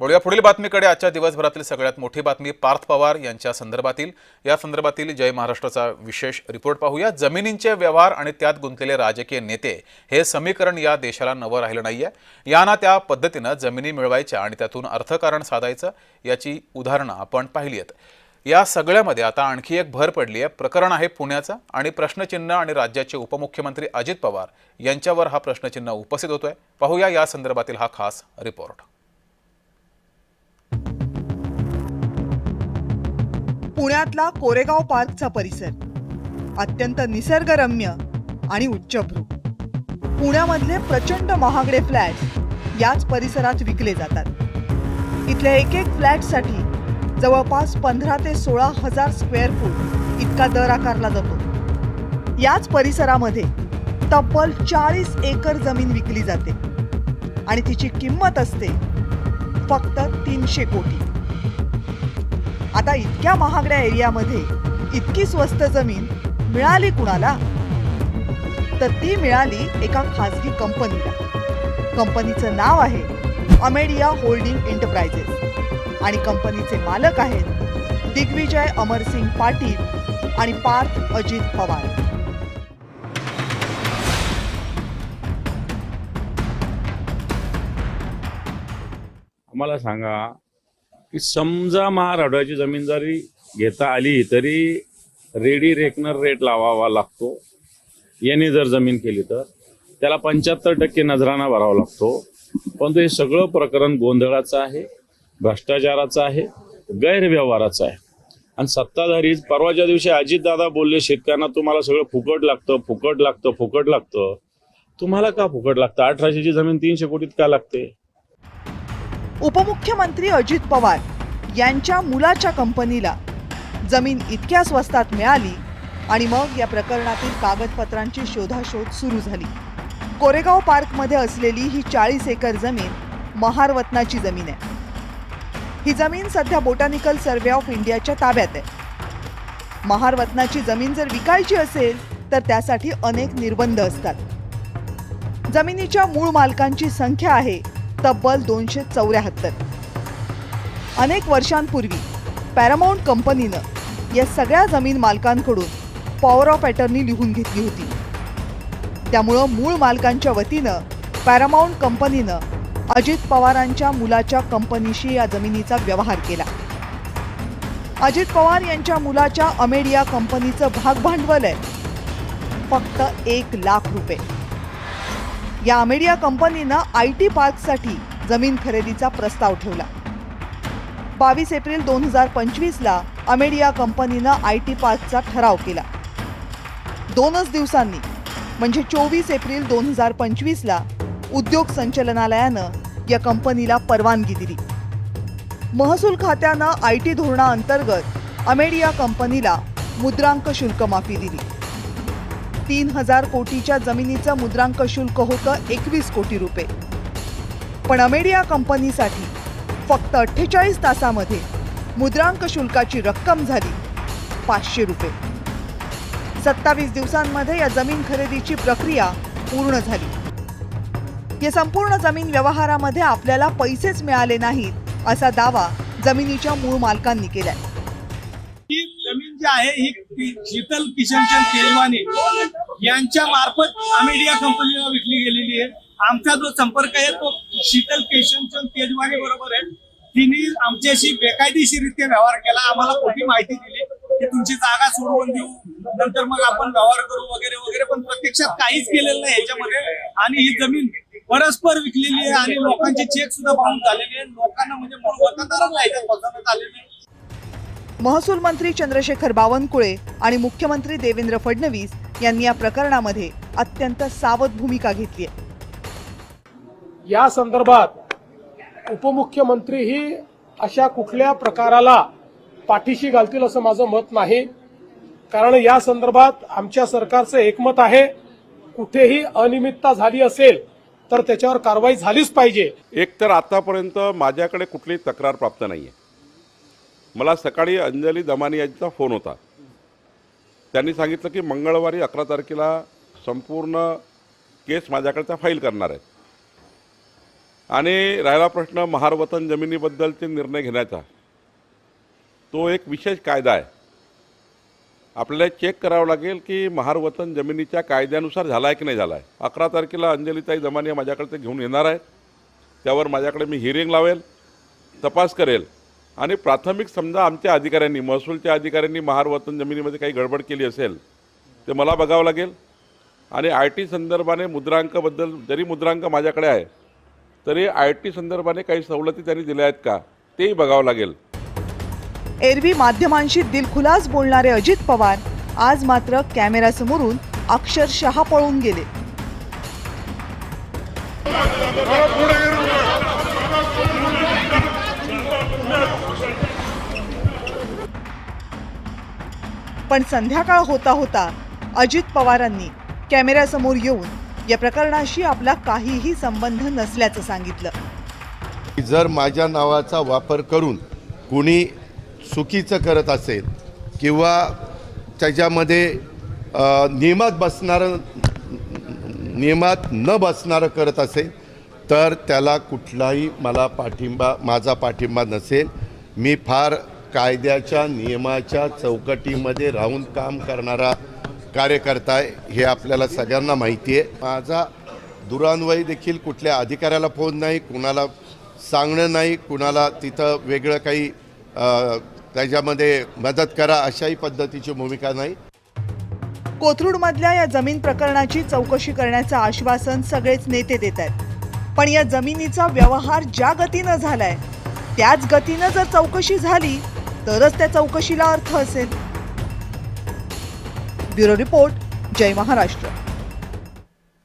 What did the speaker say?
वळूया पुढील बातमीकडे आजच्या दिवसभरातील सगळ्यात मोठी बातमी पार्थ पवार यांच्या संदर्भातील. या संदर्भातील जय महाराष्ट्राचा विशेष रिपोर्ट पाहूया. जमिनींचे व्यवहार आणि त्यात गुंतलेले राजकीय नेते हे समीकरण या देशाला नवं राहिलं नाही आहे यांना त्या पद्धतीनं जमिनी मिळवायच्या आणि त्यातून अर्थकारण साधायचं याची उदाहरणं आपण पाहिली आहेत. या सगळ्यामध्ये आता आणखी एक भर पडली आहे प्रकरण आहे पुण्याचं आणि प्रश्नचिन्ह आणि राज्याचे उपमुख्यमंत्री अजित पवार यांच्यावर हा प्रश्नचिन्ह उपस्थित होतोय. पाहूया या संदर्भातील हा खास रिपोर्ट. पुण्यातला कोरेगाव पार्कचा परिसर. अत्यंत निसर्गरम्य आणि उच्चभ्रू पुण्यामधले प्रचंड महागडे फ्लॅट याच परिसरात विकले जातात. इथल्या एक एक फ्लॅटसाठी जवळपास पंधरा ते सोळा हजार स्क्वेअर फूट इतका दर आकारला जातो. याच परिसरामध्ये तब्बल चाळीस एकर जमीन विकली जाते आणि तिची किंमत असते फक्त तीनशे कोटी. आता इतक्या महागड्या एरियामध्ये इतकी स्वस्त जमीन मिळाली कुणाला? तर ती मिळाली एका खासगी कंपनीला. कंपनीचं नाव आहे अमेडिया होल्डिंग एंटरप्राइजेस. आणि कंपनीचे मालक आहेत दिग्विजय अमरसिंग पाटील आणि पार्थ अजित पवार. आम्हाला सांगा की समजा महाराष्ट्राची जमीन जरी घेता आली तरी रेडी रेकनर रेट लावावा लागतो. याने जर जमीन केली तर त्याला पंच्याहत्तर टक्के नजराना भरावा लागतो. परंतु हे सगळं प्रकरण गोंधळाचं आहे भ्रष्टाचाराचं आहे गैरव्यवहाराचं आहे. आणि सत्ताधारी परवाच्या दिवशी अजितदादा बोलले शेतकऱ्यांना तुम्हाला सगळं फुकट लागतं फुकट लागतं फुकट लागतं. तुम्हाला का फुकट लागतं? अठराशेची जमीन तीनशे कोटीत का लागते? उपमुख्यमंत्री अजित पवार यांच्या मुलाच्या कंपनीला जमीन इतक्या स्वस्तात मिळाली आणि मग या प्रकरणातील कागदपत्रांची शोधाशोध सुरू झाली. कोरेगाव पार्कमध्ये असलेली ही चाळीस एकर जमीन महारवतनाची जमीन आहे. ही जमीन सध्या बोटॅनिकल सर्वे ऑफ इंडियाच्या ताब्यात आहे. महारवतनाची जमीन जर विकायची असेल तर त्यासाठी अनेक निर्बंध असतात. जमिनीच्या मूळ मालकांची संख्या आहे तब्बल दोनशे चौऱ्याहत्तर. अनेक वर्षांपूर्वी पॅरामाऊंट कंपनीनं या सगळ्या जमीन मालकांकडून पॉवर ऑफ अटर्नी लिहून घेतली होती. त्यामुळं मूळ मालकांच्या वतीनं पॅरामाऊंट कंपनीनं अजित पवारांच्या मुलाच्या कंपनीशी या जमिनीचा व्यवहार केला. अजित पवार यांच्या मुलाच्या अमेडिया कंपनीचं भागभांडवल आहे. फक्त एक लाख रुपये. या अमेडिया कंपनीनं आय टी पार्कसाठी जमीन खरेदीचा प्रस्ताव ठेवला. बावीस एप्रिल दोन हजार पंचवीसला अमेडिया कंपनीनं आय टी पार्कचा ठराव केला. दोनच दिवसांनी म्हणजे चोवीस एप्रिल दोन हजार पंचवीसला उद्योग संचलनालयानं या कंपनीला परवानगी दिली. महसूल खात्यानं आय टी धोरणाअंतर्गत अमेडिया कंपनीला मुद्रांक शुल्क माफी दिली. तीन हजार कोटीच्या जमिनीचं मुद्रांक शुल्क होतं एकवीस कोटी रुपये. पण अमेडिया कंपनीसाठी फक्त अठ्ठेचाळीस तासामध्ये मुद्रांक शुल्काची रक्कम झाली पाचशे रुपये. सत्तावीस दिवसांमध्ये या जमीन खरेदीची प्रक्रिया पूर्ण झाली. या संपूर्ण जमीन व्यवहारामध्ये आपल्याला पैसेच मिळाले नाहीत असा दावा जमिनीच्या मूळ मालकांनी केलाय. ही जमीन जी आहे ही पि- शीतल किशनचंद केजवानी यांच्या मार्फत अमेडिया कंपनीला विकली गेलेली आहे. आमचा जो संपर्क आहे तो शीतल किशनचंद केजवानी बरोबर आहे. तिने आमच्याशी बेकायदेशीरित्या व्यवहार केला. आम्हाला खोटी माहिती दिली की तुमची जागा सोडवून देऊ. नंतर मग आपण व्यवहार करू वगैरे वगैरे. पण प्रत्यक्षात काहीच केलेलं नाही याच्यामध्ये. आणि ही जमीन परस्पर विकलेली आहे आणि लोकांचे चेक सुद्धा पाहून झालेले आहे. लोकांना म्हणजे मूळ वतनदारांना याच्यात फसवण्यात आलेले आहे महसूल मंत्री चंद्रशेखर बावनकुळे आणि मुख्यमंत्री देवेंद्र फडणवीस यांनी या प्रकरणामध्ये अत्यंत सावध भूमिका घेतली आहे. या संदर्भात उपमुख्यमंत्री ही अशा कुठल्या प्रकाराला पाठीशी घालतील असं माझं मत नाही. कारण या संदर्भात आमच्या सरकारचं एकमत आहे. कुठेही अनियमितता झाली असेल तर त्याच्यावर कारवाई झालीच पाहिजे. एक तर आतापर्यंत माझ्याकडे कुठलीही तक्रार प्राप्त नाही आहे मला सकाळी अंजली दमानी यांचा फोन होता. त्यांनी सांगितलं की मंगळवारी अकरा तारखेला संपूर्ण केस माझ्याकडे त्या फाईल करणार आहेत. आणि राहिला प्रश्न महारवतन जमिनीबद्दलचे निर्णय घेण्याचा. तो एक विशेष कायदा आहे. आपल्याला चेक करावं लागेल की महारवतन जमिनीच्या कायद्यानुसार झाला आहे की नाही झाला आहे अकरा तारखेला अंजलीताई जमानिया माझ्याकडे ते घेऊन येणार आहेत. त्यावर माझ्याकडे मी हिअरिंग लावेल तपास करेल. आणि प्राथमिक समजा आमच्या अधिकाऱ्यांनी महसूलच्या अधिकाऱ्यांनी महारवतन जमिनीमध्ये काही गडबड केली असेल ते मला बघावं लागेल. आणि आय टी संदर्भाने मुद्रांकाबद्दल जरी मुद्रांक माझ्याकडे आहे तरी आय टी संदर्भाने काही सवलती त्यांनी दिल्या आहेत का तेही बघावं लागेल. एरवी माध्यमांशी दिलखुलास बोलणारे अजित पवार आज मात्र कॅमेऱ्यासमोरून अक्षरशः पळून गेले. पण संध्याकाळ होता होता अजित पवारांनी कॅमेऱ्यासमोर येऊन या प्रकरणाशी आपला काहीही संबंध नसल्याचं सांगितलं. जर माझ्या नावाचा वापर करून कुणी चुकीचं करत असेल किंवा त्याच्यामध्ये नियमात बसणारं नियमात न बसणारं करत असेल तर त्याला कुठलाही मला पाठिंबा माझा पाठिंबा नसेल. मी फार कायद्याच्या नियमाच्या चौकटीमध्ये राहून काम करणारा कार्यकर्ता आहे हे आपल्याला सगळ्यांना माहिती आहे. माझा दुरान्वयी देखील कुठल्या अधिकाऱ्याला फोन नाही कुणाला सांगणं नाही कुणाला तिथं वेगळं काही त्याच्यामध्ये मदत करा अशाही पद्धतीची भूमिका नाही. कोथरूडमधल्या या जमीन प्रकरणाची चौकशी करण्याचं आश्वासन सगळेच नेते देत आहेत. पण या जमिनीचा व्यवहार ज्या गतीनं झालाय त्याच गतीनं जर चौकशी झाली तरच त्या चौकशीला अर्थ असेल. ब्युरो रिपोर्ट जय महाराष्ट्र.